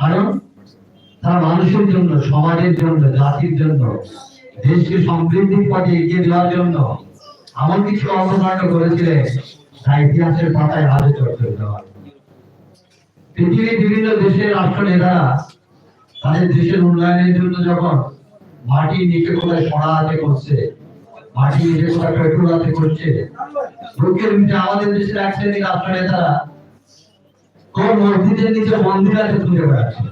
কারণ তারা মানুষের জন্য, সমাজের জন্য, জাতির জন্য, দেশকে সমৃদ্ধির পথে এগিয়ে দেওয়ার জন্য এমন কিছু অবদান করেছিলেন তা ইতিহাসের পাতায় আজও চর্চিত হয় পৃথিবীর বিভিন্ন দেশের রাষ্ট্র নেতারা তাদের দেশের উন্নয়নের জন্য যখন মাটি নিচে কোথায় সরাতে করছে, মাটি নিচে কোথায় পেট্রোলাতে করছে লোকের আমাদের দেশের এক শ্রেণির রাষ্ট্র কোন মসজিদের নিচে মন্দির আছে খুঁজে বেড়াচ্ছে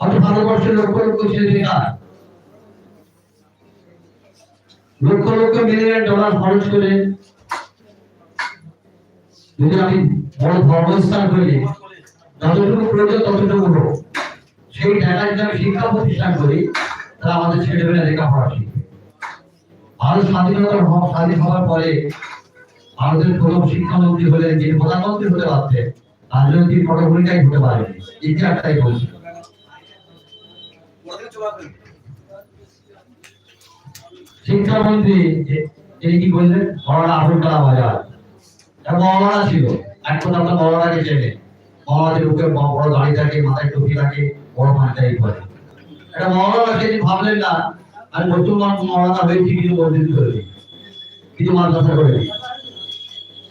অত ভারতবর্ষের লক্ষ লক্ষ ছেলে লক্ষ লক্ষ মিলিয়ন ডলার খরচ করে। যদি আমি বড় ধর্মস্থান যতটুকু প্রয়োজন ততটুকু হোক, সেই টাকা যদি আমি শিক্ষা প্রতিষ্ঠান করি, তাহলে আমাদের ছেলেমেয়েরা লেখাপড়া শিখবে। ভারত স্বাধীনতার হ- স্বাধীন হওয়ার পরে ভারতের প্রথম শিক্ষামন্ত্রী হলেন যিনি প্রধানমন্ত্রী হতে পারতেন, রাজনৈতিক পটভূমিকাই হতে পারেন ইতিহাসটাই বলছে শিক্ষামন্ত্রী যে- কি ছিল। কথা আমরা চেনে। মৌলানাদের বুকে বড় দাড়ি থাকে, মাথায় টুপি থাকে, বড় পাঞ্জাবি পরে এটা মৌলানা তিনি ভাবলেন না, আমি মুসলমান মৌলানা হয়েছি কিছু করে কিছু মাদ্রাসা করে দিই।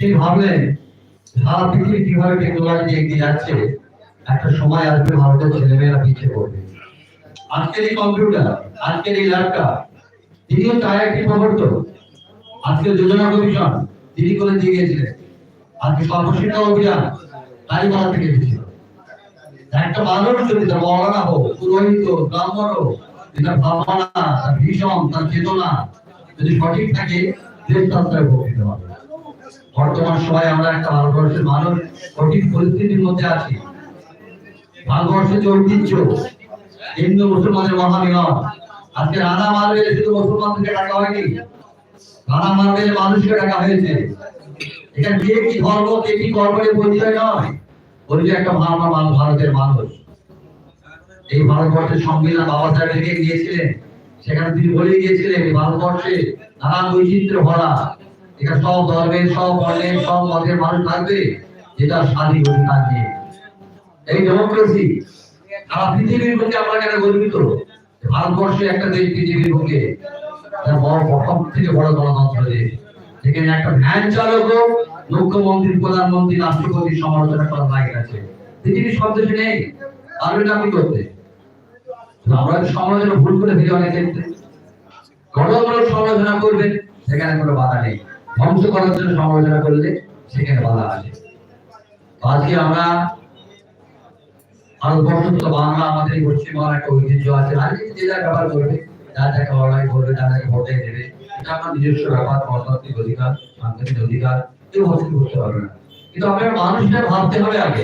তিনি ভাবলেন সারা পৃথিবী কীভাবে টেকনোলজি এগিয়ে যাচ্ছে, একটা সময় আসবে ভারতের ছেলেমেয়েরা পিছিয়ে পড়বে। আজকের এই কম্পিউটার, আজকের এই ল্যাপটপ তার একটি আজকে যোজনা কমিশন, তিনি করে আজকে সর্বশিক্ষা অভিযান, তাই বলা থেকে একটা মানুষ যদি তার মৌলানা হোক, পুরোহিত ব্রাহ্মণ তার ভাবনা, তার ভীষণ, তার চেতনা যদি সঠিক থাকে উপকৃত হবে। বর্তমান সময়ে আমরা একটা ভারতবর্ষের মানুষ, কঠিন পরিস্থিতির মধ্যে আছি। ভারতবর্ষের যে ঐতিহ্য, হিন্দু, মুসলমানের মহামিলন, আজকে রানা মারবেলে শুধু মুসলমানদেরকে ডাকা হয়নি, রানা মারবেলে মানুষকে ডাকা হয়েছে। এখানে কে কি ধর্ম, কে কি কর্মের পরিচয় নয়? পরিচয় একটা মানুষ, ভারতের মানুষ। এই ভারতবর্ষের সংবিধান বাবা সাহেব লিখে গিয়েছিলেন। সেখানে তিনি বলে গিয়েছিলেন ভারতবর্ষে নানান বৈচিত্র্য ভরা এখানে সব ধর্মের সব বর্ণের সব মতের মানুষ থাকবে, যেটা স্বাধীন অধিকার এই ডেমোক্রেসি সারা পৃথিবীর বুকে আমরা কেন গর্বিত? ভারতবর্ষে একটা দেশ পৃথিবীর বুকে বড় থেকে বড় গণতন্ত্র দেশ একটা ভ্যান চালক মুখ্যমন্ত্রী, প্রধানমন্ত্রী, রাষ্ট্রপতি সমালোচনা করার আছে। পৃথিবীর সব দেশে নেই পারবেন আপনি করতে। আমরা সমালোচনা ভুল করে ফেলি অনেক ক্ষেত্রে। গণতন্ত্র সমালোচনা করবেন, সেখানে কোনো বাধা নেই। ধ্বংস করার জন্য সমালোচনা করলে সেখানে বাধা আসে। আজকে আমরা ভারতবর্ষ তো বাংলা, আমাদের একটা ঐতিহ্য আছে। আর যে ব্যাপার করবে, যা যাকে লড়াই করবে তাদেরকে ভোটে দেবে। এটা আমার নিজস্ব ব্যাপার গণতান্ত্রিক অধিকার সাংবিধানিক অধিকার, কেউ হস্তক্ষেপ করতে পারবে না। কিন্তু আপনার মানুষটা ভাবতে হবে আগে।